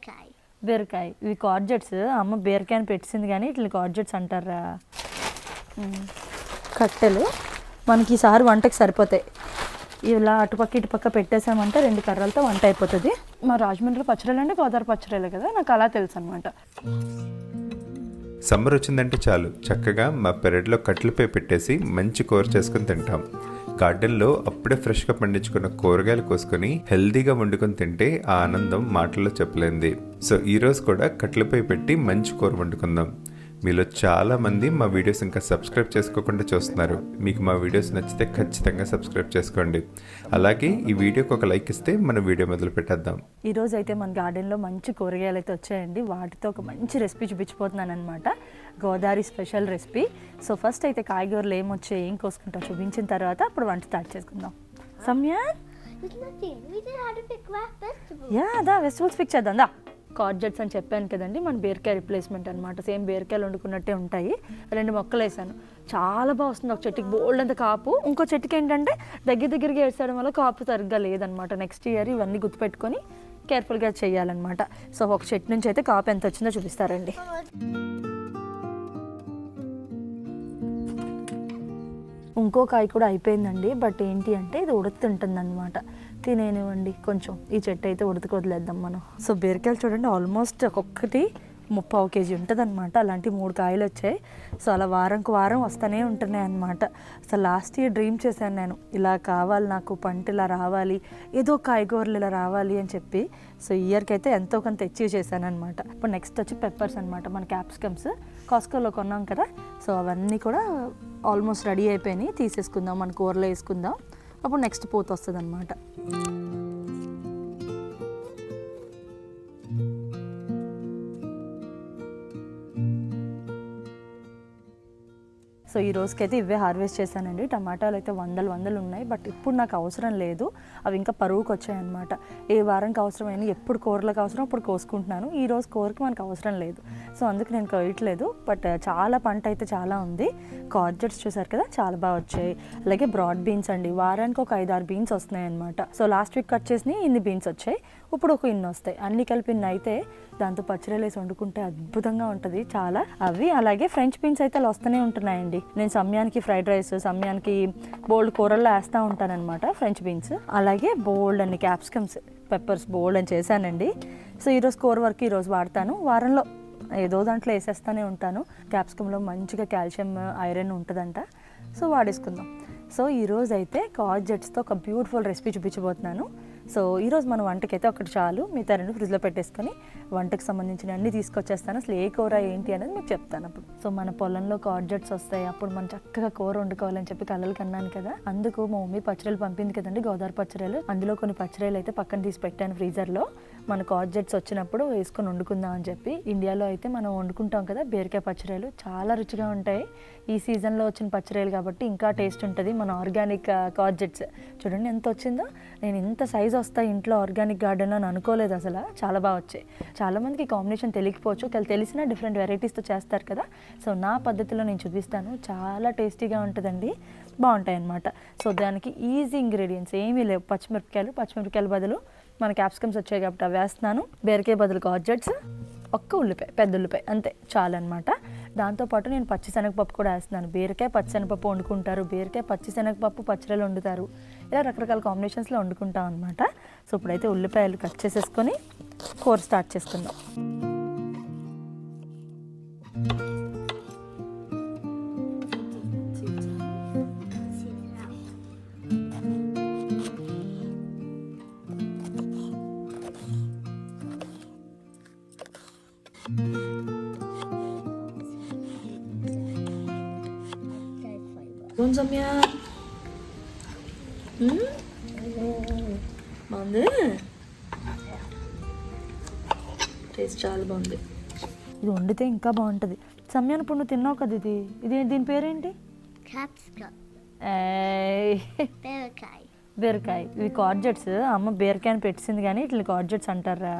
బీరకాయ. బీరకాయ. ఇవి కార్జెట్స్. అమ్మ బీరకాయని పెట్టింది కానీ ఇట్లా కార్జెట్స్ అంటారా. కట్టెలు. మనకి ఈసారి వంటకి సరిపోతాయి. ఇలా అటుపక్క ఇటుపక్క పెట్టేసామంటే రెండు కర్రలతో వంట అయిపోతుంది. మా రాజమండ్రి పచ్చడిలు అంటే గోదావరి పచ్చడిలే కదా నాకు అలా తెలుసు అనమాట సమ్మర్ వచ్చిందంటే చాలు. చక్కగా మా పెరట్లో కట్టెలపై పెట్టేసి మంచి కూర చేసుకుని తింటాం. గార్డెన్లో అప్పుడే ఫ్రెష్గా పండించుకున్న కూరగాయలు కోసుకొని హెల్దీగా వండుకొని తింటే ఆ ఆనందం మాటల్లో చెప్పలేంది సో ఈరోజు కూడా కట్లపై పెట్టి మంచి కూర వండుకుందాం. మీలో చాలా మంది మా వీడియోస్ ఇంకా సబ్స్క్రైబ్ చేసుకోకుండా చూస్తున్నారు. మీకు మా వీడియోస్ నచ్చితే ఖచ్చితంగా సబ్స్క్రైబ్ చేసుకోండి. అలాగే ఈ వీడియోకి ఒక లైక్ ఇస్తే మన వీడియో మొదలు పెట్టేద్దాం. ఈ రోజు అయితే మన గార్డెన్లో మంచి కూరగాయలు అయితే వచ్చాయండి. వాటితో ఒక మంచి రెసిపీ చూపించిపోతున్నాను అనమాట Godavari special recipe. So first అయితే కాయగూరలు ఏమొచ్చాయి ఏం కోసుకుంటాం చూపించిన తర్వాత అప్పుడు వంట స్టార్ట్ చేసుకుందాం. సమ్య. యా దా వెజిటబుల్స్ పిక్ చేద్దాం దా. కార్జెట్స్ అని చెప్పాను కదండి మన బీరకాయ రిప్లేస్మెంట్ అనమాట సేమ్ బీరకాయలు వండుకున్నట్టే ఉంటాయి. రెండు మొక్కలు వేసాను. చాలా బాగా వస్తుంది. ఒక చెట్టుకి బోల్డ్ అంత కాపు. ఇంకో చెట్టుకి ఏంటంటే దగ్గర దగ్గరికి వేసేయడం వల్ల కాపు సరిగ్గా లేదనమాట నెక్స్ట్ ఇయర్ ఇవన్నీ గుర్తుపెట్టుకొని కేర్ఫుల్గా చేయాలన్నమాట. సో ఒక చెట్టు నుంచి అయితే కాపు ఎంత వచ్చిందో చూపిస్తారండి. ఇంకో కాయ కూడా అయిపోయిందండి. బట్ ఏంటి అంటే ఇది ఉడుకుతుంటుంది అనమాట తినేనివ్వండి కొంచెం. ఈ చెట్టు అయితే ఉడతకు వదిలేద్దాం మనం. సో బీరకాయలు చూడండి ఆల్మోస్ట్ ఒక్కొక్కటి ముప్పావు కేజీ ఉంటుంది అనమాట అలాంటి మూడు కాయలు వచ్చాయి. సో అలా వారంకు వారం వస్తూనే ఉంటున్నాయి అనమాట అసలు లాస్ట్ ఇయర్ డ్రీమ్ చేశాను నేను. ఇలా కావాలి నాకు పంట ఇలా రావాలి ఏదో కాయగూరలు ఇలా రావాలి అని చెప్పి. సో ఇయర్కి అయితే ఎంతో కొంత అచీవ్ చేశాను అనమాట ఇప్పుడు నెక్స్ట్ వచ్చి పెప్పర్స్ అనమాట మన క్యాప్సికమ్స్ కాస్కోలో కొన్నాం కదా సో అవన్నీ కూడా ఆల్మోస్ట్ రెడీ అయిపోయినాయి. తీసేసుకుందాం మన కూరలో వేసుకుందాం. అప్పుడు నెక్స్ట్ పోత వస్తుంది అనమాట సో ఈ రోజుకైతే ఇవే హార్వెస్ట్ చేశానండి. టమాటాలు అయితే వందలు వందలు ఉన్నాయి. బట్ ఇప్పుడు నాకు అవసరం లేదు. అవి ఇంకా పరువుకి వచ్చాయన్నమాట. ఏ వారానికి అవసరమైన ఎప్పుడు కూరలకు అవసరం అప్పుడు కోసుకుంటున్నాను. ఈ రోజు కూరకి మనకు అవసరం లేదు. సో అందుకు నేను కోయట్లేదు. బట్ చాలా పంట అయితే చాలా ఉంది. కార్జెట్స్ చూసారు కదా చాలా బాగా వచ్చాయి. అలాగే బ్రాడ్ బీన్స్ అండి. వారానికి ఒక ఐదు ఆరు బీన్స్ వస్తున్నాయి అనమాట సో లాస్ట్ వీక్ కట్ చేసినవి ఇన్ని బీన్స్ వచ్చాయి. ఇప్పుడు ఒక ఇన్ని వస్తాయి. అన్ని కలిపి ఇన్ని అయితే దాంతో పచ్చిరలు వేసి వండుకుంటే అద్భుతంగా ఉంటుంది. చాలా అవి అలాగే ఫ్రెంచ్ బీన్స్ అయితే అలా వస్తూనే ఉంటున్నాయండి. నేను సమయానికి ఫ్రైడ్ రైస్ సమయానికి బోల్డ్ కూరల్లో వేస్తూ ఉంటానన్నమాట ఫ్రెంచ్ బీన్స్ అలాగే బోల్డ్ అన్ని క్యాప్సికమ్స్ పెప్పర్స్ బోల్డ్ అని చేశానండి. సో ఈరోజు కూర వరకు ఈరోజు వాడతాను. వారంలో ఏదో దాంట్లో వేసేస్తూనే ఉంటాను. క్యాప్సికంలో మంచిగా కాల్షియం ఐరన్ ఉంటుందంట. సో వాడేసుకుందాం. సో ఈరోజు అయితే కార్జెట్స్తో ఒక బ్యూటిఫుల్ రెసిపీ చూపించబోతున్నాను. సో ఈరోజు మన వంటకి అయితే ఒకటి చాలు. మిగతా రెండు ఫ్రిడ్జ్లో పెట్టేసుకొని వంటకు సంబంధించిన అన్ని తీసుకొచ్చేస్తాను. అసలు ఏ కూర ఏంటి అనేది మీకు చెప్తాను అప్పుడు. సో మన పొలంలో కార్జెట్స్ వస్తాయి. అప్పుడు మనం చక్కగా కూర వండుకోవాలని చెప్పి కలలు కన్నాను కదా. అందుకు మా మమ్మీ పచ్చడిలు పంపింది కదండి గోదావరి పచ్చడిలు అందులో కొన్ని పచ్చడిలు అయితే పక్కన తీసి పెట్టాను ఫ్రీజర్లో మన కార్జెట్స్ వచ్చినప్పుడు వేసుకొని వండుకుందాం అని చెప్పి ఇండియాలో అయితే మనం వండుకుంటాం కదా బీరకాయ పచ్చడిలు. చాలా రుచిగా ఉంటాయి. ఈ సీజన్లో వచ్చిన పచ్చడిలు కాబట్టి ఇంకా టేస్ట్ ఉంటుంది మన ఆర్గానిక్ కాడ్జెట్స్ uh, చూడండి ఎంత వచ్చిందో. నేను ఇంత సైజ్ వస్తాయి ఇంట్లో ఆర్గానిక్ గార్డెన్లో అని అనుకోలేదు అసలు. చాలా బాగా వచ్చాయి. చాలామందికి కాంబినేషన్ తెలియకపోవచ్చు. ఒకవేళ తెలిసిన డిఫరెంట్ వెరైటీస్తో చేస్తారు కదా. సో నా పద్ధతిలో నేను చూపిస్తాను. చాలా టేస్టీగా ఉంటుందండి. బాగుంటాయి అన్నమాట. సో దానికి ఈజీ ఇంగ్రీడియంట్స్ ఏమీ లేవు. పచ్చిమిరపకాయలు పచ్చిమిరపకాయల బదులు మన క్యాప్సికమ్స్ వచ్చాయి కాబట్టి అవి వేస్తున్నాను. బీరకాయ బదులు గార్జెట్స్ ఒక్క ఉల్లిపాయ పెద్ద ఉల్లిపాయ అంతే చాలన్నమాట. దాంతోపాటు నేను పచ్చిశనగపప్పు కూడా వేస్తున్నాను. బీరకాయ పచ్చిశనగపప్పు వండుకుంటారు. బీరకాయ పచ్చిశనగపప్పు పచ్చడిలో వండుతారు. ఇలా రకరకాల కాంబినేషన్స్లో వండుకుంటాం అనమాట సో ఇప్పుడైతే ఉల్లిపాయలు కట్ చేసేసుకొని కూర స్టార్ట్ చేసుకుందాం. వండితే ఇంకా బాగుంటుంది. సమయాన్ని ఇప్పుడు నువ్వు తిన్నావు కదా ఇది? ఇది దీని పేరేంటి? బీరకాయ. బీరకాయ. ఇవి కార్జెట్స్ అమ్మ బీరకాయని పెట్టింది కానీ ఇట్లా కార్జెట్స్ అంటారా?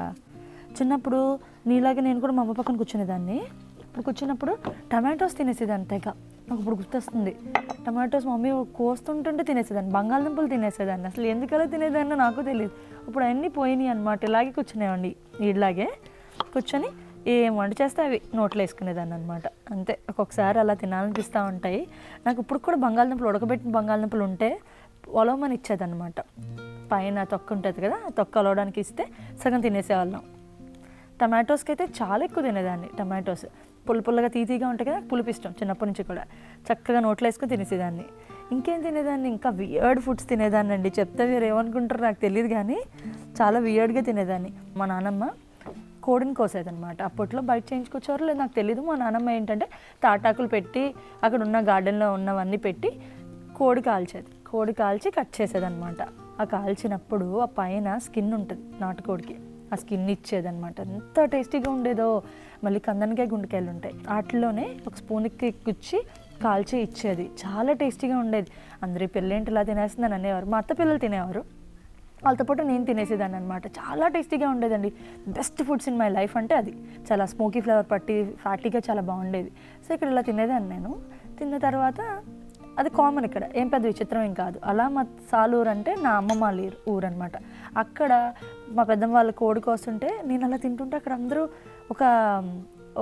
చిన్నప్పుడు నీలాగే నేను కూడా మా అమ్మ పక్కన కూర్చునేదాన్ని. ఇప్పుడు కూర్చున్నప్పుడు టమాటోస్ తినేసేదాన్ని తెగ. నాకు ఇప్పుడు గుర్తొస్తుంది. టమాటోస్ మమ్మీ కోస్తుంటుంటే తినేసేదాన్ని. బంగాళదుంపలు తినేసేదాన్ని. అసలు ఎందుకలా తినేదాన్ని నాకు తెలియదు ఇప్పుడు అన్నీ పోయినాయి అనమాట ఇలాగే కూర్చునేవండి వీళ్ళలాగే కూర్చొని ఏం వంట చేస్తే అవి నోట్లో వేసుకునేదాన్ని అనమాట అంతే. ఒక్కొక్కసారి అలా తినాలనిపిస్తూ ఉంటాయి. నాకు ఇప్పుడు కూడా బంగాళదుంపలు ఉడకబెట్టిన బంగాళదుంపలు ఉంటే ఒలవమని ఇచ్చేదన్నమాట. పైన తొక్క ఉంటుంది కదా ఆ తొక్క అలవడానికి ఇస్తే సగం తినేసేవాళ్ళం. టమాటోస్కి అయితే చాలా ఎక్కువ తినేదాన్ని టమాటోస్. పుల్ల పుల్లగా తీతీగా ఉంటాయి కదా పులుపు ఇష్టం చిన్నప్పటి నుంచి కూడా. చక్కగా నోట్లో వేసుకొని తినేసేదాన్ని. ఇంకేం తినేదాన్ని? ఇంకా వియర్డ్ ఫుడ్స్ తినేదాన్ని అండి చెప్తే మీరు ఏమనుకుంటారో నాకు తెలియదు కానీ చాలా వియర్డ్గా తినేదాన్ని. మా నాన్నమ్మ కోడిని కోసేదనమాట అప్పట్లో బయట చేయించుకొచ్చేవారు లేదు నాకు తెలియదు మా నాన్నమ్మ ఏంటంటే తాటాకులు పెట్టి అక్కడ ఉన్న గార్డెన్లో ఉన్నవన్నీ పెట్టి కోడి కాల్చేది. కోడి కాల్చి కట్ చేసేదనమాట ఆ కాల్చినప్పుడు ఆ పైన స్కిన్ ఉంటుంది నాటుకోడికి. ఆ స్కిన్ ఇచ్చేదనమాట ఎంత టేస్టీగా ఉండేదో. మళ్ళీ కందనకాయ గుండెకాయలు ఉంటాయి. వాటిలోనే ఒక స్పూన్కి గుచ్చి కాల్చి ఇచ్చేది. చాలా టేస్టీగా ఉండేది. అందరి పిల్లేంటి ఇలా తినేస్తుందని అనేవారు. మా అత్త పిల్లలు తినేవారు. వాళ్ళతో పాటు నేను తినేసేదాన్ని అనమాట చాలా టేస్టీగా ఉండేదండి. Best foods in my life అంటే అది. చాలా స్మోకీ ఫ్లేవర్ పట్టి ఫ్యాటీగా చాలా బాగుండేది. సో ఇక్కడ ఇలా తినేదాన్ని నేను. తిన్న తర్వాత అది కామన్ ఇక్కడ. ఏం పెద్ద విచిత్రం ఏం కాదు. అలా మా సాలూరు అంటే నా అమ్మమ్మ వాళ్ళ ఊరు- ఊరు అనమాట అక్కడ మా పెద్దమ్మ వాళ్ళ కోడి కోస్తుంటే నేను అలా తింటుంటే అక్కడ అందరూ ఒక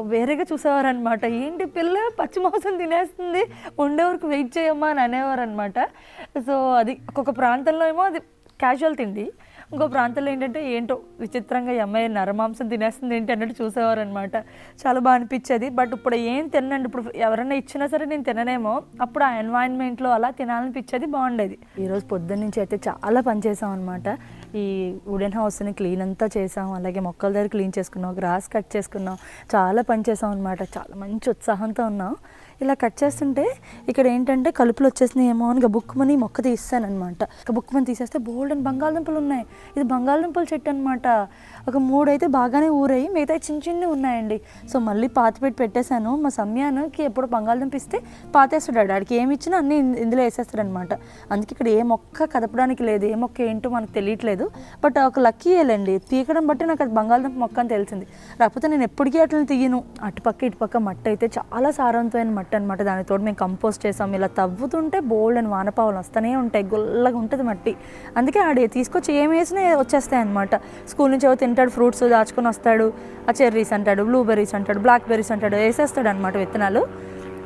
వేరేగా చూసేవారనమాట ఏంటి పిల్ల పచ్చి మాంసం తినేస్తుంది. ఉండేవరకు వెయిట్ చేయమ్మా అని అనేవారు అనమాట సో అది ఒక్కొక్క ప్రాంతంలో ఏమో అది క్యాజువల్ తిండి. ఇంకో ప్రాంతంలో ఏంటంటే ఏంటో విచిత్రంగా ఈ అమ్మాయి నరమాంసం తినేస్తుంది ఏంటి అన్నట్టు చూసేవారు అనమాట చాలా బాగా అనిపించేది. బట్ ఇప్పుడు ఏం తినండి ఇప్పుడు ఎవరైనా ఇచ్చినా సరే నేను తిననేమో. అప్పుడు ఆ ఎన్వైరన్మెంట్లో అలా తినాలనిపించేది బాగుండేది. ఈరోజు పొద్దున్న నుంచి అయితే చాలా పని చేసాం అనమాట ఈ వుడెన్ హౌస్ని క్లీన్ అంతా చేసాం. అలాగే మొక్కల దగ్గర క్లీన్ చేసుకున్నాం. గ్రాస్ కట్ చేసుకున్నాం. చాలా పని చేసాం అనమాట చాలా మంచి ఉత్సాహంతో ఉన్నాం. ఇలా కట్ చేస్తుంటే ఇక్కడ ఏంటంటే కలుపులు వచ్చేసినాయి ఏమో అని బుక్కుమని మొక్క తీస్తానమాట బుక్కుమని తీసేస్తే బోల్డ్ అని బంగాళదుంపలు ఉన్నాయి. ఇది బంగాళదుంపల చెట్టు అనమాట ఒక మూడైతే బాగానే ఊరాయి మిగతా చిన్న చిన్నవి ఉన్నాయండి. సో మళ్ళీ పాత పెట్టి పెట్టేశాను. మా సమయానికి ఎప్పుడు బంగాళదుంప ఇస్తే పాతేస్తాడు. ఆడికి ఏమి ఇచ్చినా అన్ని ఇందులో వేసేస్తాడనమాట అందుకే ఇక్కడ ఏ మొక్క కదపడానికి లేదు. ఏ మొక్క ఏంటో మనకు తెలియట్లేదు. బట్ ఒక లక్కీ ఏలండి పీకడం బట్టి నాకు అది బంగాళదుంప మొక్క అని తెలిసింది. లేకపోతే నేను ఎప్పటికీ అట్లా తీయను. అటుపక్క ఇటుపక్క మట్టి అయితే చాలా సారవంతమైన మట్టి అనమాట దానితో మేము కంపోస్ట్ చేసాం. ఇలా తవ్వుతుంటే బోల్డ్ అని వానపావులు వస్తూనే ఉంటాయి. గొల్లగా ఉంటుంది మట్టి. అందుకే ఆడే తీసుకొచ్చి ఏం వేసినా వచ్చేస్తాయి అనమాట స్కూల్ నుంచి ఏవో తింటాడు ఫ్రూట్స్ దాచుకొని వస్తాడు ఆ చెర్రీస్ అంటాడు బ్లూబెర్రీస్ అంటాడు బ్లాక్ బెర్రీస్ అంటాడు వేసేస్తాడు అనమాట విత్తనాలు.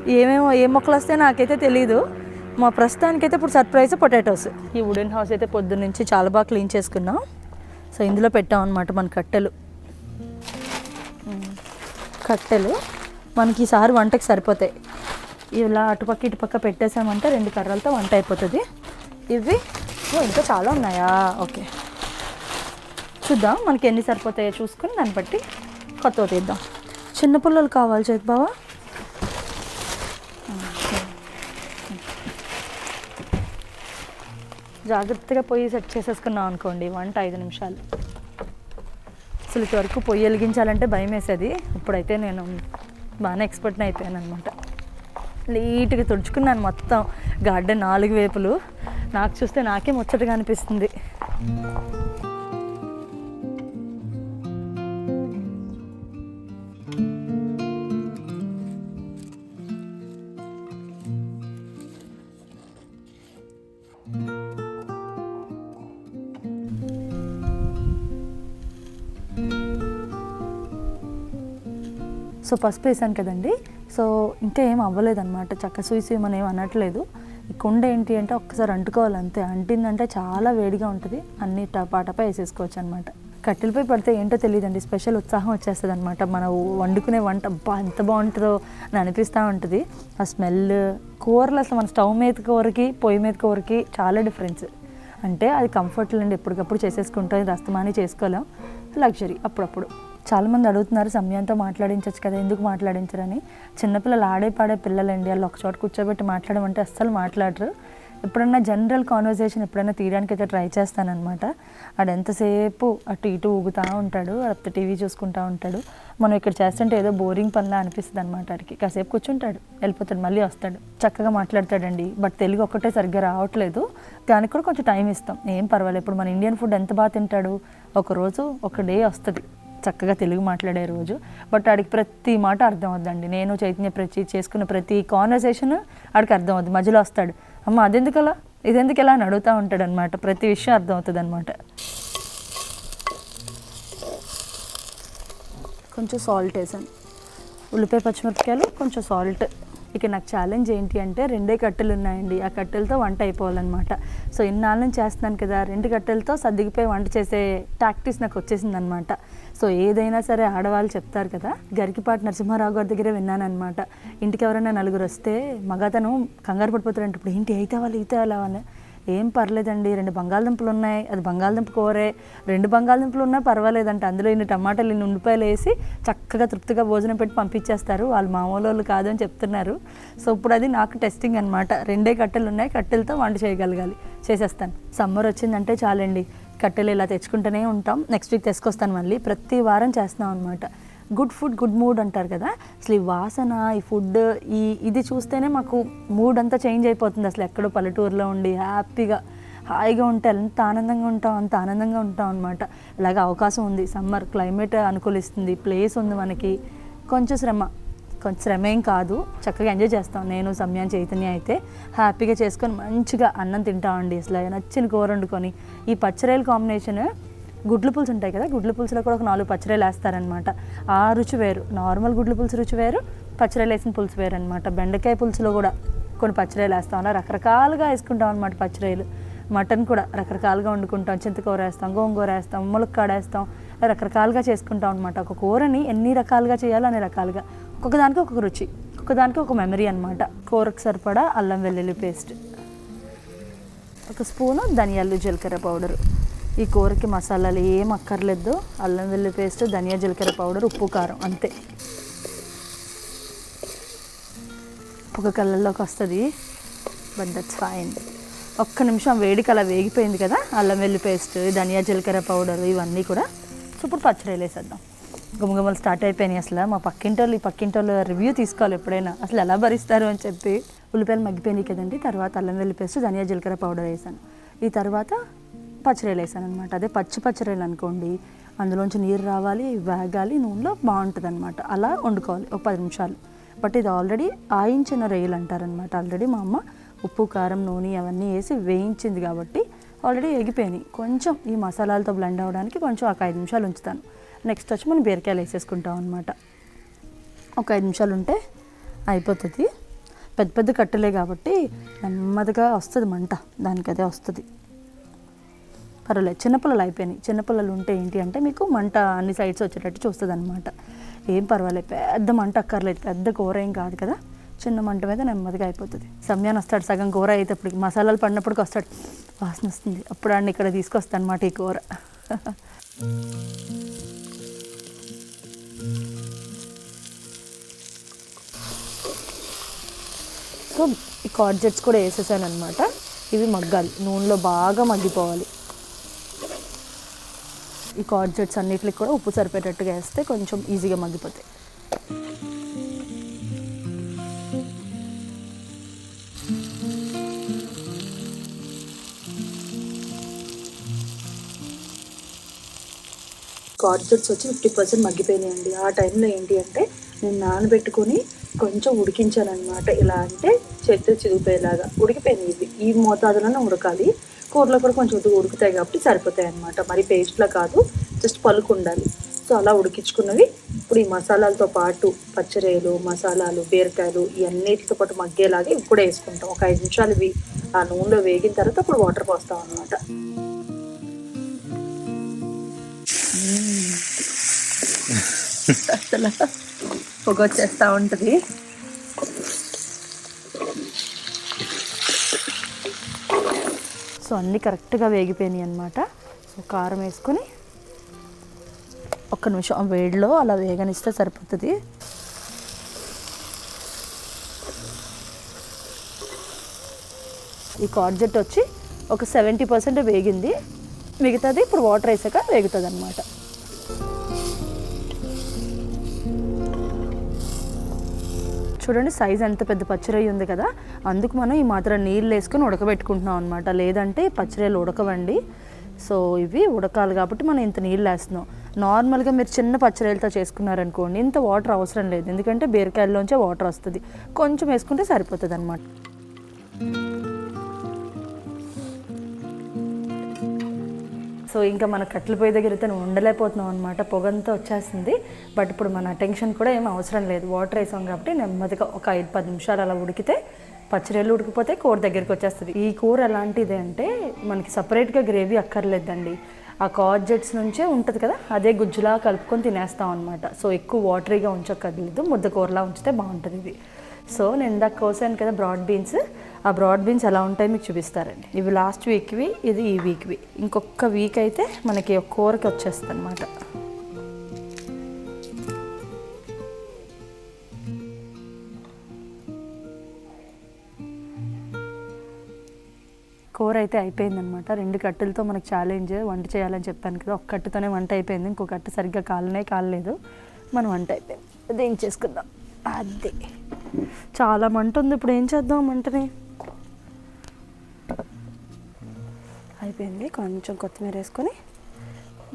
ఏమేమో ఏ మొక్కలు వస్తాయో నాకైతే తెలియదు మా ప్రస్తుతానికైతే ఇప్పుడు సర్ప్రైజ్ పొటాటోస్. ఈ వుడెన్ హౌస్ అయితే పొద్దున్న నుంచి చాలా బాగా క్లీన్ చేసుకున్నాం. సో ఇందులో పెట్టాం అనమాట మన కట్టెలు. కట్టెలు. మనకి ఈసారి వంటకి సరిపోతాయి. ఇలా అటుపక్క ఇటుపక్క పెట్టేసామంటే రెండు కర్రలతో వంట అయిపోతుంది. ఇవి ఇంకా చాలా ఉన్నాయా? ఓకే. చూద్దాం మనకి ఎన్ని సరిపోతాయో చూసుకుని దాన్ని బట్టి కొత్త తీద్దాం చిన్న పుల్లలు కావాలి చేతి బావా. జాగ్రత్తగా పొయ్యి సెట్ చేసేసుకున్నాం అనుకోండి వంట ఐదు నిమిషాలు. అసలు వరకు పొయ్యి వెలిగించాలంటే భయం వేసేది ఇప్పుడైతే నేను బాగానే ఎక్స్పర్ట్ని అయిపోయాను అనమాట నీట్గా తుడుచుకున్నాను మొత్తం. గార్డెన్ నాలుగు వైపులు. నాకు చూస్తే నాకే ముచ్చటగా అనిపిస్తుంది. సో పసుపు వేసాను కదండి. సో ఇంకా ఏం అవ్వలేదన్నమాట. చక్క సూయి మనం ఏం అనట్లేదు. ఈ కుండ ఏంటి అంటే ఒక్కసారి అంటుకోవాలి అంతే. అంటిందంటే చాలా వేడిగా ఉంటుంది. అన్ని టపాటపా వేసేసుకోవచ్చు అనమాట కట్టెలపై పడితే ఏంటో తెలియదండి. స్పెషల్ ఉత్సాహం వచ్చేస్తుంది అనమాట మనం వండుకునే వంట అబ్బా ఎంత బాగుంటుందో అని అనిపిస్తూ ఉంటుంది. ఆ స్మెల్ కూరలు అసలు మన స్టవ్ మీద కూరకి పొయ్యి మీద కూరకి చాలా డిఫరెన్స్. అంటే అది కంఫర్ట్ అండి ఎప్పటికప్పుడు చేసేసుకుంటాం ఇది అస్తమాని చేసుకోలేం. లగ్జరీ అప్పుడప్పుడు. చాలామంది అడుగుతున్నారు సమయంతో మాట్లాడించవచ్చు కదా ఎందుకు మాట్లాడించరని. చిన్నపిల్లలు ఆడే పాడే పిల్లలండి వాళ్ళు ఒక చోట కూర్చోబెట్టి మాట్లాడమంటే అస్సలు మాట్లాడరు. ఎప్పుడన్నా జనరల్ కాన్వర్సేషన్ ఎప్పుడైనా తీయడానికి అయితే ట్రై చేస్తానన్నమాట. ఆడు ఎంతసేపు అటు ఇటు ఊగుతూ ఉంటాడు లేకపోతే టీవీ చూసుకుంటూ ఉంటాడు. మనం ఇక్కడ చేస్తుంటే ఏదో బోరింగ్ పనిలా అనిపిస్తుంది అనమాట ఆడికి. కాసేపు కూర్చుంటాడు వెళ్ళిపోతాడు మళ్ళీ వస్తాడు. చక్కగా మాట్లాడతాడండి. బట్ తెలుగు ఒక్కటే సరిగ్గా రావట్లేదు. దానికి కూడా కొంచెం టైం ఇస్తాం. ఏం పర్వాలేదు. ఇప్పుడు మన ఇండియన్ ఫుడ్ ఎంత బాగా తింటాడు? ఒక రోజు ఒక డే వస్తుంది. చక్కగా తెలుగు మాట్లాడే రోజు. బట్ ఆడికి ప్రతి మాట అర్థం అవుద్దండి నేను చైతన్య ప్రతి చేసుకున్న ప్రతి కాన్వర్సేషన్ ఆడికి అర్థం అవుద్ది మధ్యలో వస్తాడు అమ్మ అదెందుకు అలా? ఇదెందుకు ఎలా అని అడుగుతూ ఉంటాడు అనమాట ప్రతి విషయం అర్థం అవుతుంది అనమాట కొంచెం సాల్ట్ వేసాను. ఉల్లిపాయ పచ్చిమిరపకాయలు కొంచెం సాల్ట్ ఇక నాకు ఛాలెంజ్ ఏంటి అంటే రెండే కట్టెలు ఉన్నాయండి. ఆ కట్టెలతో వంట అయిపోవాలన్నమాట. సో ఇన్నాళ్ళని చేస్తున్నాను కదా రెండు కట్టెలతో సర్దిగిపోయి వంట చేసే ప్రాక్టీస్ నాకు వచ్చేసింది అనమాట సో ఏదైనా సరే ఆడవాళ్ళు చెప్తారు కదా గరికిపాటి నరసింహారావు గారి దగ్గరే విన్నాను అనమాట ఇంటికి ఎవరైనా నలుగురు వస్తే మగతను కంగారు పడిపోతారంటే ఇప్పుడు ఏంటి అయితే వాళ్ళు అయితే అలా అని. ఏం పర్లేదండి రెండు బంగాళదుంపలు ఉన్నాయి అది బంగాళదుంప కూరే. రెండు బంగాళదుంపలు ఉన్నా పర్వాలేదంట అందులో ఇన్ని టమాటాలు ఇన్ని ఉండిపాయలు వేసి చక్కగా తృప్తిగా భోజనం పెట్టి పంపించేస్తారు. వాళ్ళు మామూలు వాళ్ళు కాదని చెప్తున్నారు. సో ఇప్పుడు అది నాకు టెస్టింగ్ అనమాట రెండే కట్టెలు ఉన్నాయి కట్టెలతో వంట చేయగలగాలి చేసేస్తాను. సమ్మర్ వచ్చిందంటే చాలండి. కట్టెలు ఇలా తెచ్చుకుంటూనే ఉంటాం. నెక్స్ట్ వీక్ తెచ్చుకొస్తాను మళ్ళీ. ప్రతి వారం చేస్తున్నాం అనమాట గుడ్ ఫుడ్ గుడ్ మూడ్ అంటారు కదా. అసలు ఈ వాసన ఈ ఫుడ్ ఈ ఇది చూస్తేనే మాకు మూడ్ అంతా చేంజ్ అయిపోతుంది. అసలు ఎక్కడో పల్లెటూరులో ఉండి హ్యాపీగా హాయిగా ఉంటే ఎంత ఆనందంగా ఉంటాం అంత ఆనందంగా ఉంటాం అనమాట ఇలాగ అవకాశం ఉంది. Summer climate అనుకూలిస్తుంది. ప్లేస్ ఉంది మనకి. కొంచెం శ్రమ. కొంచెం శ్రమ ఏం కాదు. చక్కగా ఎంజాయ్ చేస్తాం. నేను సమయాన్ని చైతన్య అయితే హ్యాపీగా చేసుకొని మంచిగా అన్నం తింటామండి. అసలు నచ్చిన కూర వండుకొని. ఈ పచ్చరేలు కాంబినేషన్ గుడ్లు పులుసు ఉంటాయి కదా? గుడ్లు పులుసులో కూడా ఒక నాలుగు పచ్చరేలు వేస్తారనమాట ఆ రుచి వేరు. నార్మల్ గుడ్లు పులుసు రుచి వేరు. పచ్చరేలు వేసిన పులుసు వేరు అనమాట బెండకాయ పులుసులో కూడా కొన్ని పచ్చరేలు వేస్తాం. అలా రకరకాలుగా వేసుకుంటాం అనమాట పచ్చరేలు. మటన్ కూడా రకరకాలుగా వండుకుంటాం. చింతకూర వేస్తాం గోంగూర వేస్తాం ములక్కాడ వేస్తాం. రకరకాలుగా చేసుకుంటాం అనమాట ఒక కూరని ఎన్ని రకాలుగా చేయాలో అన్ని రకాలుగా. ఒక్కొక్కదానికి ఒక్కొక్క రుచి ఒక్కొక్కదానికి ఒక మెమరీ అనమాట కూరకు సరిపడా అల్లం వెల్లుల్లి పేస్ట్ ఒక స్పూను ధనియాలు జీలకర్ర పౌడరు ఈ కూరకి మసాలాలు ఏం అక్కర్లేదు. అల్లం వెల్లుల్లి పేస్ట్ ధనియా జీలకర్ర పౌడర్ ఉప్పు కారం అంతే. ఒక కళ్ళల్లోకి వస్తుంది బట్ దట్స్ ఫైన్ ఒక్క నిమిషం వేడికి అలా వేగిపోయింది కదా అల్లం వెల్లి పేస్ట్ ధనియా జీలకర్ర పౌడర్ ఇవన్నీ కూడా సో ఇప్పుడు పచ్చడి వేసేద్దాం. గుమగుమలు స్టార్ట్ అయిపోయినాయి అసలు. మా పక్కింటోళ్ళు ఈ పక్కింటి వాళ్ళు రివ్యూ తీసుకోవాలి ఎప్పుడైనా. అసలు ఎలా భరిస్తారు అని చెప్పి ఉల్లిపాయలు మగ్గిపోయినాయి కదండి. తర్వాత అల్లం వెల్లి పేస్ట్ ధనియా జీలకర్ర పౌడర్ వేసాను. ఈ తర్వాత పచ్చిరేలు వేసాను అనమాట అదే పచ్చి పచ్చడిలు అనుకోండి అందులోంచి నీరు రావాలి వేగాలి నూనెలో బాగుంటుంది అనమాట అలా వండుకోవాలి ఒక పది నిమిషాలు. బట్ ఇది ఆల్రెడీ ఆయించిన రొయ్యలు అంటారనమాట ఆల్రెడీ మా అమ్మ ఉప్పు కారం నూనె అవన్నీ వేసి వేయించింది కాబట్టి ఆల్రెడీ ఎగిపోయినాయి. కొంచెం ఈ మసాలాలతో బ్లెండ్ అవ్వడానికి కొంచెం ఒక ఐదు నిమిషాలు ఉంచుతాను. నెక్స్ట్ వచ్చి మనం బీరకాయలు వేసేసుకుంటాం అనమాట ఒక ఐదు నిమిషాలు ఉంటే అయిపోతుంది. పెద్ద పెద్ద కట్టెలే కాబట్టి నెమ్మదిగా వస్తుంది మంట. దానికి అదే వస్తుంది. పర్వాలేదు చిన్నపిల్లలు అయిపోయినాయి. చిన్నపిల్లలు ఉంటే ఏంటి అంటే మీకు మంట అన్ని సైడ్స్ వచ్చేటట్టు చూస్తుంది అనమాట ఏం పర్వాలేదు పెద్ద మంట అక్కర్లేదు. పెద్ద కూర ఏం కాదు కదా. చిన్న మంట మీద నెమ్మదిగా అయిపోతుంది. సమయాన్ని వస్తాడు సగం కూర అయ్యేటప్పటికి మసాలాలు పడినప్పటికి వస్తాడు. వాసన వస్తుంది. అప్పుడు ఆడిని ఇక్కడ తీసుకొస్తాను అనమాట ఈ కూర. సో ఈ కార్జెట్స్ కూడా వేసేసాను అనమాట ఇవి మగ్గాలి. నూనెలో బాగా మగ్గిపోవాలి. ఈ కార్జెట్స్ అన్నిటికి కూడా ఉప్పు సరిపోయేటట్టుగా వేస్తే కొంచెం ఈజీగా మగ్గిపోతాయి. కార్జెట్స్ వచ్చి ఫిఫ్టీ పర్సెంట్ మగ్గిపోయినాయండి. ఆ టైంలో ఏంటి అంటే నేను నానబెట్టుకొని కొంచెం ఉడికించాలన్నమాట. ఇలా అంటే చేతులు చిరిగిపోయేలాగా ఉడికిపోయినాయి ఇవి ఈ మోతాదులోనే ఉడకాలి. కూరలో కూడా కొంచెం ఉడుకుతాయి కాబట్టి సరిపోతాయి అనమాట మరి పేస్ట్లా కాదు జస్ట్ పలుకు ఉండాలి. సో అలా ఉడికించుకున్నవి ఇప్పుడు ఈ మసాలాలతో పాటు పచ్చరేలు మసాలాలు బీరకాయలు ఇవన్నిటితో పాటు మగ్గేలాగా ఇవి కూడా వేసుకుంటాం. ఒక ఐదు నిమిషాలు ఇవి ఆ నూనెలో వేగిన తర్వాత ఇప్పుడు వాటర్ పోస్తాం అనమాట అసలు పొగ వచ్చేస్తూ ఉంటుంది. సో అన్నీ కరెక్ట్గా వేగిపోయినాయి అనమాట సో కారం వేసుకొని ఒక్క నిమిషం వేడిలో అలా వేగనిస్తే సరిపోతుంది. ఈ కార్జెట్ వచ్చి ఒక సెవెంటీ పర్సెంట్ వేగింది. మిగతాది ఇప్పుడు వాటర్ వేసాక వేగుతుంది అనమాట చూడండి సైజ్ ఎంత పెద్ద పచ్చిరయ్య ఉంది కదా. అందుకు మనం ఈ మాత్రం నీళ్ళు వేసుకొని ఉడకబెట్టుకుంటున్నాం అనమాట లేదంటే పచ్చిరయ్యలు ఉడకవండి. సో ఇవి ఉడకాలి కాబట్టి మనం ఇంత నీళ్ళు వేస్తున్నాం. నార్మల్గా మీరు చిన్న పచ్చిరొయ్యలతో చేసుకున్నారనుకోండి ఇంత వాటర్ అవసరం లేదు. ఎందుకంటే బీరకాయల్లోంచే వాటర్ వస్తుంది. కొంచెం వేసుకుంటే సరిపోతుంది అనమాట సో ఇంకా మన కట్టెల పొయ్యి దగ్గర అయితే ఉండలేకపోతున్నాం అనమాట పొగంతా వచ్చేస్తుంది బట్ ఇప్పుడు మన అటెన్షన్ కూడా ఏం అవసరం లేదు. వాటర్ వేసాం కాబట్టి నెమ్మదిగా ఒక ఐదు పది నిమిషాలు అలా ఉడికితే పచ్చిరేళ్ళు ఉడికిపోతే కూర దగ్గరికి వచ్చేస్తుంది. ఈ కూర ఎలాంటిది అంటే మనకి సపరేట్గా గ్రేవీ అక్కర్లేదండి. ఆ కార్జెట్స్ నుంచే ఉంటుంది కదా అదే గుజ్జులా కలుపుకొని తినేస్తాం అనమాట సో ఎక్కువ వాటరీగా ఉంచక్కర్లేదు. ముద్ద కూరలా ఉంచితే బాగుంటుంది ఇది. సో నేను ఇందాక కోసాను కదా బ్రాడ్ బీన్స్ ఆ బ్రాడ్ బీన్స్ ఎలా ఉంటాయి మీకు చూపిస్తారండి. ఇవి లాస్ట్ వీక్వి ఇది ఈ వీక్వి ఇంకొక వీక్ అయితే మనకి ఒక కూరకి వచ్చేస్తుంది అనమాట కూర అయితే అయిపోయిందనమాట రెండు కట్టెలతో మనకు ఛాలెంజ్ వంట చేయాలని చెప్పాను కదా. ఒక కట్టుతోనే వంట అయిపోయింది. ఇంకో కట్టు సరిగ్గా కాలనే కాలలేదు. మనం వంట అయిపోయింది. అది చేసుకుందాం. అది. చాలా మంట ఉంది ఇప్పుడు ఏం చేద్దాం మంటని అయిపోయింది. కొంచెం కొత్తిమీర వేసుకొని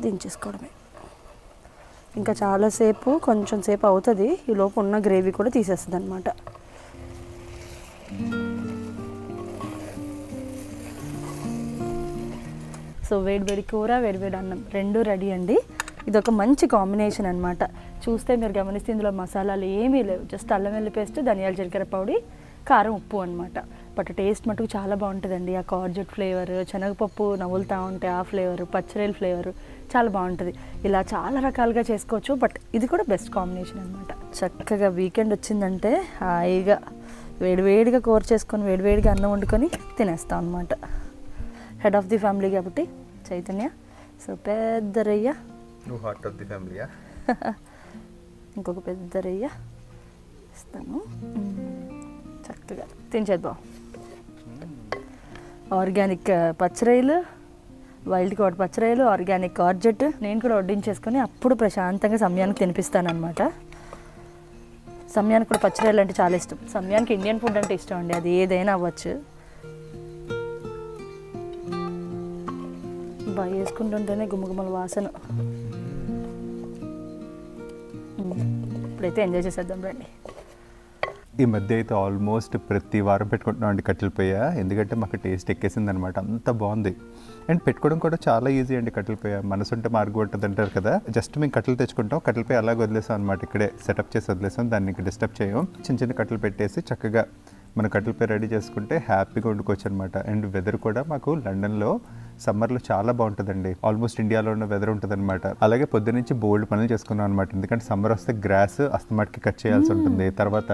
దించేసుకోవడమే. ఇంకా చాలాసేపు కొంచెం సేపు అవుతుంది. ఈ లోపు ఉన్న గ్రేవీ కూడా తీసేస్తుంది అనమాట సో వేడి వేడి కూర వేడి వేడి అన్నం రెండు రెడీ అండి. ఇది ఒక మంచి కాంబినేషన్ అనమాట చూస్తే మీరు గమనిస్తే ఇందులో మసాలాలు ఏమీ లేవు. జస్ట్ అల్లం వెల్లి పేస్ట్ ధనియాల జీలకర్ర పౌడి కారం ఉప్పు అనమాట బట్ టేస్ట్ మటుకు చాలా బాగుంటుందండి. ఆ కార్జెట్ ఫ్లేవర్ శనగపప్పు నవ్వులుతూ ఉంటే ఆ ఫ్లేవర్ పచ్చరేల్ ఫ్లేవర్ చాలా బాగుంటుంది. ఇలా చాలా రకాలుగా చేసుకోవచ్చు. బట్ ఇది కూడా బెస్ట్ కాంబినేషన్ అనమాట చక్కగా వీకెండ్ వచ్చిందంటే హాయిగా వేడివేడిగా కూర చేసుకొని వేడివేడిగా అన్నం వండుకొని తినేస్తాం అనమాట హెడ్ ఆఫ్ ది ఫ్యామిలీ కాబట్టి చైతన్య. సో పెద్ద రయ్య హార్ట్ ఆఫ్ ది ఫ్యామిలీయా ఇంకొక పెద్ద రయ్య. ఇస్తాను. చక్కగా తినేద్దాం ఆర్గానిక్ పచ్చరాయలు వైల్డ్ కార్డ్ పచ్చరాయలు ఆర్గానిక్ కార్జెట్ నేను కూడా వడ్డించేసుకొని అప్పుడు ప్రశాంతంగా సమయానికి తినిపిస్తానమాట సమయానికి కూడా పచ్చరాయలు అంటే చాలా ఇష్టం. సమయానికి ఇండియన్ ఫుడ్ అంటే ఇష్టం అండి. అది ఏదైనా అవ్వచ్చు. బాగా వేసుకుంటుంటేనే గుమ్మగుమ్మల వాసన. ఇప్పుడైతే ఎంజాయ్ చేసేద్దాం రండి. ఈ మధ్య అయితే ఆల్మోస్ట్ ప్రతి వారం పెట్టుకుంటున్నాం అండి కట్టెల పొయ్య. ఎందుకంటే మాకు టేస్ట్ ఎక్కేసింది అనమాట అంత బాగుంది. అండ్ పెట్టుకోవడం కూడా చాలా ఈజీ అండి కట్టెల పొయ్య. మనసు ఉంటే మార్గం ఉంటుంది అంటారు కదా. జస్ట్ మేము కట్టెలు తెచ్చుకుంటాం. కట్టెల పొయ్యి అలాగే వదిలేసాం అనమాట. ఇక్కడే సెటప్ చేసి వదిలేసాం. దాన్ని ఇంకా డిస్టర్బ్ చేయం చిన్న చిన్న కట్టెలు పెట్టేసి చక్కగా మన కట్టెల పొయ్యి రెడీ చేసుకుంటే హ్యాపీగా వండుకోవచ్చు అనమాట అండ్ వెదర్ కూడా మాకు లండన్లో సమ్మర్లో చాలా బాగుంటుందండి. ఆల్మోస్ట్ ఇండియాలో ఉన్న వెదర్ ఉంటుంది అనమాట అలాగే పొద్దునుంచి బోల్డ్ పనులు చేసుకున్నాం అనమాట ఎందుకంటే సమ్మర్ వస్తే గ్రాస్ అస్తమాటికి కట్ చేయాల్సి ఉంటుంది. తర్వాత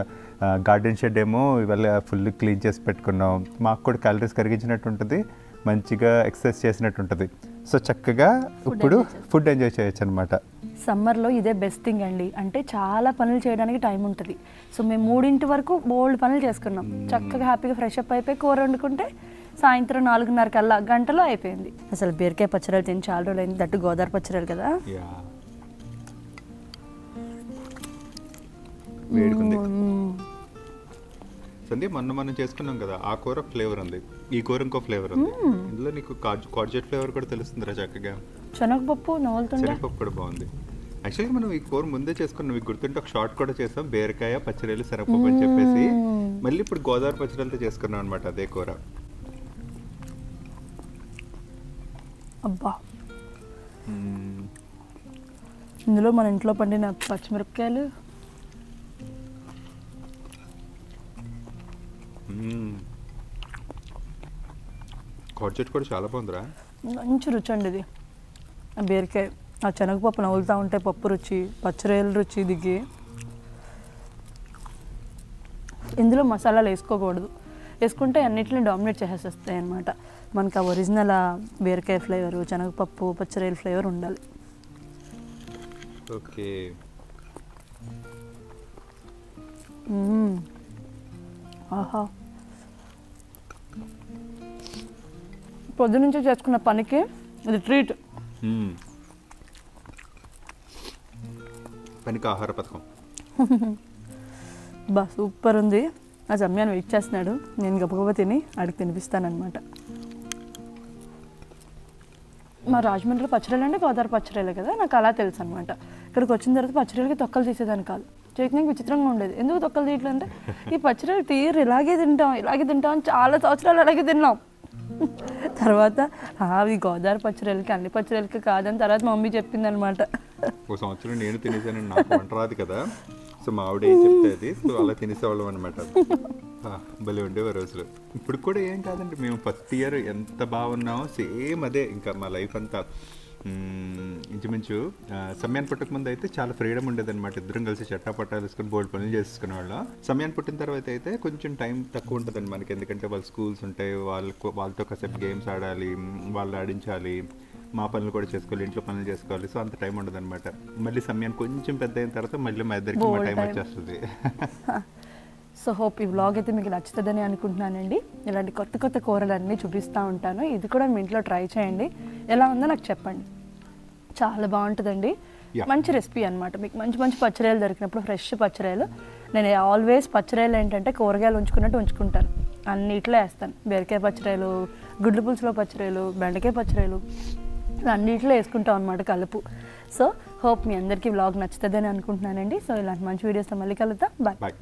గార్డెన్ షెడ్ ఏమో ఇవాళ ఫుల్ క్లీన్ చేసి పెట్టుకున్నాం. మాకు కూడా క్యాలరీస్ కరిగించినట్టు ఉంటుంది. మంచిగా ఎక్సర్సైజ్ చేసినట్టు ఉంటుంది. సో చక్కగా ఇప్పుడు ఫుడ్ ఎంజాయ్ చేయొచ్చు అనమాట సమ్మర్లో ఇదే బెస్ట్ థింగ్ అండి. అంటే చాలా పనులు చేయడానికి టైం ఉంటుంది. సో మేము మూడింటి వరకు బోల్డ్ పనులు చేసుకున్నాం. చక్కగా హ్యాపీగా ఫ్రెష్ అప్ అయిపోయి కూర వండుకుంటే సాయంత్రం నాలుగున్నర కల్లా గంటలో అయిపోయింది. అసలు బీరకాయ పచ్చడి తిని చాలా రోజులు అయింది దట్టు గోదావరి పచ్చడి కదా? వేడుకుంది. సందీప్ మొన్న మనం చేసుకున్నాం కదా ఆ కూర ఫ్లేవర్ ఉంది. ఈ కూర ఇంకో ఫ్లేవర్ ఉంది. ఇందులో నీకు కార్జెట్ ఫ్లేవర్ కూడా తెలుస్తుందిరా చక్కగా. శనగపప్పు శనగపప్పు కూడా బాగుంది. యాక్చువల్గా మనం ఈ కూర ముందే చేసుకున్నాం. మీకు గుర్తుంటే ఒక షార్ట్ కూడా చేసాం. బీరకాయ పచ్చడిలు శనగపప్పు అని చెప్పేసి. మళ్ళీ ఇప్పుడు గోదావరి పచ్చడిలతో చేసుకున్నాం అనమాట అదే కూర. అబ్బా. ఇందులో మన ఇంట్లో పండిన పచ్చిమిరపకాయలు కార్జెట్ కూడా చాలా బాగుందిరా. మంచి రుచి అండి ఇది. ఆ బీరకాయ ఆ శనగపప్పు నవ్వులుతూ ఉంటే పప్పు రుచి పచ్చిరేల రుచి దిగి. ఇందులో మసాలాలు వేసుకోకూడదు. వేసుకుంటే అన్నిటిని డామినేట్ చేసేస్తాయి అనమాట మనకు ఆ ఒరిజినల్ ఆ బీరకాయ ఫ్లేవరు శనగపప్పు పచ్చిరేల ఫ్లేవర్ ఉండాలి. ఓకే. మ్మ్. ఆహా పొద్దునుంచి చేసుకున్న పనికి ఇది ట్రీట్ పనికి ఆహార పథకం. బా సూపర్ ఉంది. ఆ సమయాన్ని వెయిట్ చేస్తున్నాడు. నేను గబగబా తిని ఆడికి తినిపిస్తానమాట మా రాజమండ్రిలో పచ్చడిలు అంటే గోదావరి పచ్చడిలే కదా? నాకు అలా తెలుసు అనమాట ఇక్కడికి వచ్చిన తర్వాత పచ్చడిలకి తొక్కలు తీసేదాన్ని కాదు. చైతన్యం విచిత్రంగా ఉండేది. ఎందుకు తొక్కలు తీయట్లేదు అంటే ఈ పచ్చడి తీరు ఇలాగే తింటాం ఇలాగే తింటాం చాలా సంవత్సరాలు అలాగే తిన్నాం. తర్వాత అవి గోదావరి పచ్చడికి అన్ని పచ్చడికి కాదని తర్వాత మమ్మీ చెప్పింది అనమాట ఒక సంవత్సరం నేను తినేసాను నాకు వంట రాదు కదా. సో మా ఆవిడ ఏం చెప్తే సో అలా తినేసేవాళ్ళం అనమాట. భలే ఉండేవి రోజులు. ఇప్పుడు కూడా ఏం కాదండి మేము ఫస్ట్ ఇయర్ ఎంత బాగున్నామో సేమ్ అదే. ఇంకా మా లైఫ్ అంతా ఇంచుమించు సమయాన్ని పుట్టక ముందు అయితే చాలా ఫ్రీడమ్ ఉండేది అనమాట ఇద్దరం కలిసి చట్టా పట్టాలు వేసుకొని బోల్డ్ పనులు చేసుకునే వాళ్ళం. సమయాన్ని పుట్టిన తర్వాత అయితే కొంచెం టైం తక్కువ ఉంటుందండి మనకి. ఎందుకంటే వాళ్ళ స్కూల్స్ ఉంటాయి వాళ్ళకు వాళ్ళతో కాసేపు గేమ్స్ ఆడాలి వాళ్ళు ఆడించాలి మా పనులు కూడా చేసుకోవాలి ఇంట్లో పనులు చేసుకోవాలి. సో అంత టైం ఉండదు అనమాట మళ్ళీ సమయాన్ని కొంచెం పెద్ద అయిన తర్వాత మళ్ళీ మా ఇద్దరికి మా టైం. వచ్చేస్తుంది. సో హోప్ ఈ వ్లాగ్ అయితే మీకు నచ్చుతుందని అనుకుంటున్నానండి. ఇలాంటి కొత్త కొత్త కూరలు అన్నీ చూపిస్తూ ఉంటాను. ఇది కూడా మీ ఇంట్లో ట్రై చేయండి. ఎలా ఉందో నాకు చెప్పండి. చాలా బాగుంటుందండి. మంచి రెసిపీ అనమాట మీకు మంచి మంచి పచ్చరాయలు దొరికినప్పుడు ఫ్రెష్ పచ్చరాయలు నేను ఆల్వేస్ పచ్చరాయలు ఏంటంటే కూరగాయలు ఉంచుకున్నట్టు ఉంచుకుంటాను. అన్నిట్లో వేస్తాను. బీరకాయ పచ్చరాయలు గుడ్లు పులుసులో పచ్చరాయలు బెండకాయ పచ్చరాయలు అన్నిట్లో వేసుకుంటాం అనమాట కలుపు. సో హోప్ మీ అందరికీ వ్లాగ్ నచ్చుతుందని అనుకుంటున్నానండి. సో ఇలాంటి మంచి వీడియోస్తో మళ్ళీ కలుద్దాం. బాయ్